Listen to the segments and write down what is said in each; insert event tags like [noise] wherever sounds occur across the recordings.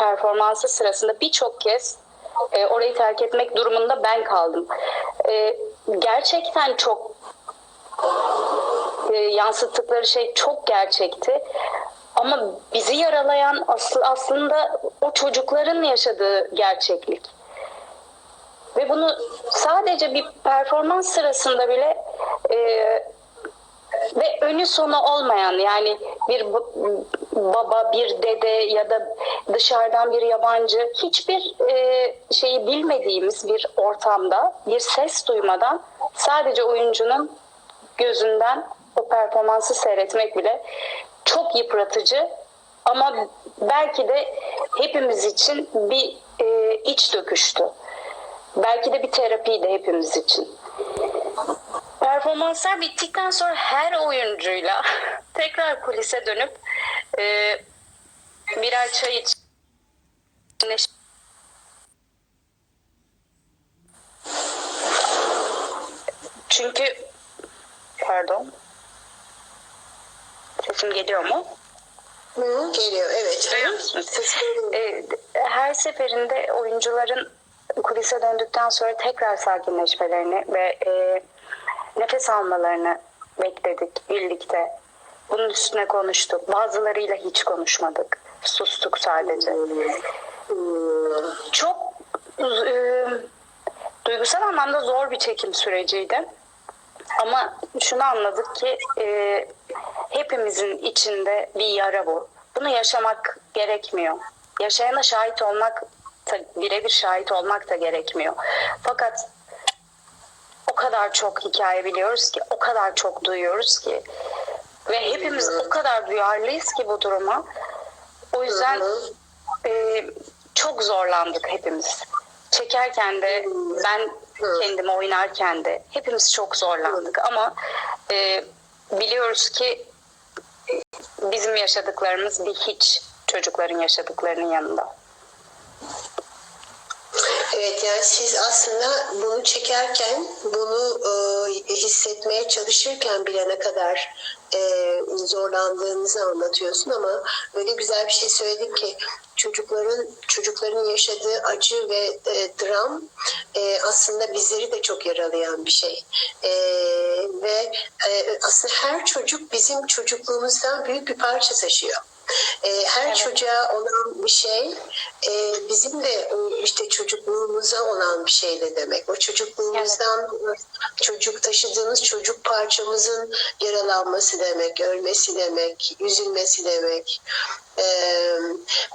performansı sırasında birçok kez e, orayı terk etmek durumunda ben kaldım. E, gerçekten çok e, yansıttıkları şey çok gerçekti. Ama bizi yaralayan aslı, aslında o çocukların yaşadığı gerçeklik. Ve bunu sadece bir performans sırasında bile e, ve önü sonu olmayan yani bir baba, bir dede ya da dışarıdan bir yabancı hiçbir e, şeyi bilmediğimiz bir ortamda bir ses duymadan sadece oyuncunun gözünden o performansı seyretmek bile çok yıpratıcı ama belki de hepimiz için bir e, iç döküştü. Belki de bir terapiydi hepimiz için. Performanslar bittikten sonra her oyuncuyla [laughs] tekrar kulise dönüp e, birer çay iç çünkü pardon sesim geliyor mu? Hı, geliyor evet. Duyuyor musunuz? E, her seferinde oyuncuların kulise döndükten sonra tekrar sakinleşmelerini ve e, nefes almalarını bekledik birlikte. Bunun üstüne konuştuk. Bazılarıyla hiç konuşmadık. Sustuk sadece. Çok e, duygusal anlamda zor bir çekim süreciydi. Ama şunu anladık ki e, hepimizin içinde bir yara bu. Bunu yaşamak gerekmiyor. Yaşayana şahit olmak, birebir şahit olmak da gerekmiyor. Fakat o kadar çok hikaye biliyoruz ki, o kadar çok duyuyoruz ki ve hepimiz o kadar duyarlıyız ki bu duruma. O yüzden e, çok zorlandık hepimiz. Çekerken de ben kendimi oynarken de hepimiz çok zorlandık ama e, biliyoruz ki bizim yaşadıklarımız bir hiç çocukların yaşadıklarının yanında. Evet yani siz aslında bunu çekerken, bunu e, hissetmeye çalışırken bile ne kadar e, zorlandığınızı anlatıyorsun ama öyle güzel bir şey söyledin ki çocukların çocukların yaşadığı acı ve e, dram e, aslında bizleri de çok yaralayan bir şey. E, ve e, aslında her çocuk bizim çocukluğumuzdan büyük bir parça taşıyor. E, her Evet. çocuğa olan bir şey e, bizim de e, işte çocukluğumuza olan bir şey de demek. O çocukluğumuzdan çocuk taşıdığımız çocuk parçamızın yaralanması demek, ölmesi demek, üzülmesi demek.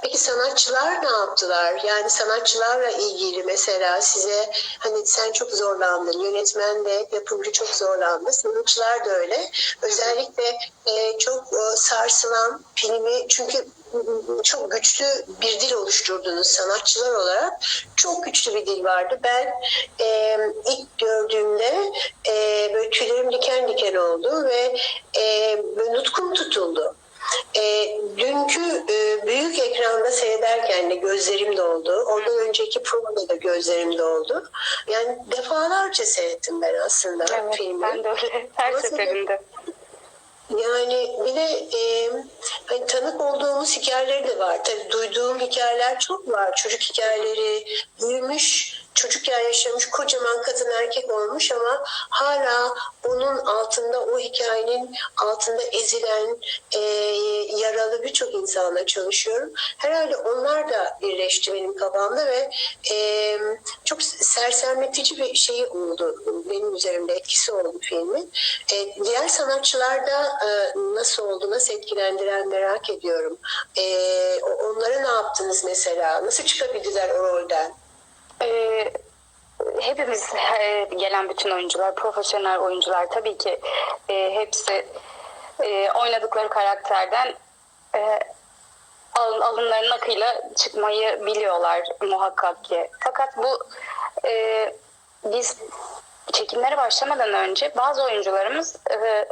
Peki sanatçılar ne yaptılar? Yani sanatçılarla ilgili mesela size hani sen çok zorlandın, yönetmen de yapımcı çok zorlandı, sanatçılar da öyle. Özellikle çok sarsılan filmi çünkü çok güçlü bir dil oluşturdunuz sanatçılar olarak. Çok güçlü bir dil vardı. Ben e, ilk gördüğümde e, böyle tüylerim diken diken oldu ve e, böyle nutkum tutuldu. E, dünkü e, büyük ekranda seyrederken de gözlerim doldu. Ondan önceki provada da gözlerim doldu. Yani defalarca seyrettim ben aslında Evet, filmi. ben de öyle her Nasıl- seferinde. Yani bir de e, hani tanık olduğumuz hikayeleri de var. Tabii duyduğum hikayeler çok var. Çocuk hikayeleri, büyümüş, çocukken yaşamış, kocaman kadın erkek olmuş ama hala onun altında, o hikayenin altında ezilen, e, yaralı birçok insanla çalışıyorum. Herhalde onlar da birleşti benim kafamda ve e, çok sersemletici bir şey oldu. Benim üzerimde etkisi oldu filmin. E, diğer sanatçılar da e, nasıl oldu, nasıl etkilendiren merak ediyorum. E, onlara ne yaptınız mesela? Nasıl çıkabildiler o rolden? Ee, hepimiz gelen bütün oyuncular, profesyonel oyuncular tabii ki e, hepsi e, oynadıkları karakterden e, alın, alınlarının akıyla çıkmayı biliyorlar muhakkak ki. Fakat bu e, biz çekimlere başlamadan önce bazı oyuncularımız e,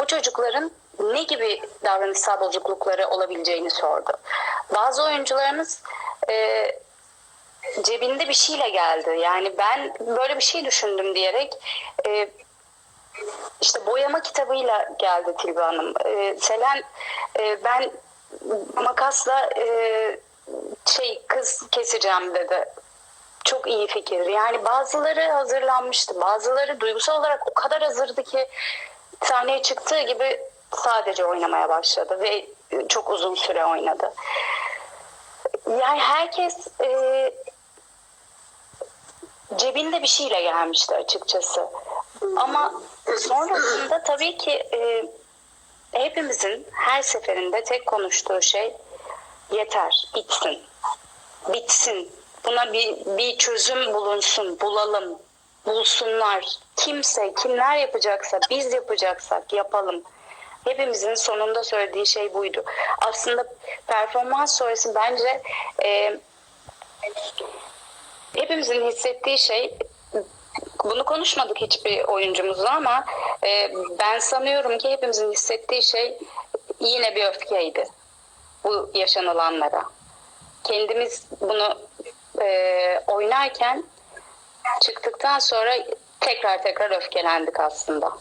bu çocukların ne gibi davranışsal bozuklukları olabileceğini sordu. Bazı oyuncularımız e, cebinde bir şeyle geldi. Yani ben böyle bir şey düşündüm diyerek e, işte boyama kitabıyla geldi Tilbe Hanım. E, Selen e, ben makasla e, kız keseceğim dedi. Çok iyi fikir. Yani bazıları hazırlanmıştı. Bazıları duygusal olarak o kadar hazırdı ki sahneye çıktığı gibi sadece oynamaya başladı ve çok uzun süre oynadı. Yani herkes e, cebinde bir şeyle gelmişti açıkçası. Ama sonrasında tabii ki e, hepimizin her seferinde tek konuştuğu şey yeter, bitsin. Bitsin. Buna bir, bir çözüm bulunsun, bulalım, bulsunlar. Kimse, kimler yapacaksa, biz yapacaksak yapalım. Hepimizin sonunda söylediği şey buydu. Aslında performans sonrası bence e, hepimizin hissettiği şey bunu konuşmadık hiçbir oyuncumuzla ama e, ben sanıyorum ki hepimizin hissettiği şey yine bir öfkeydi bu yaşanılanlara. Kendimiz bunu e, oynarken çıktıktan sonra tekrar tekrar öfkelendik aslında.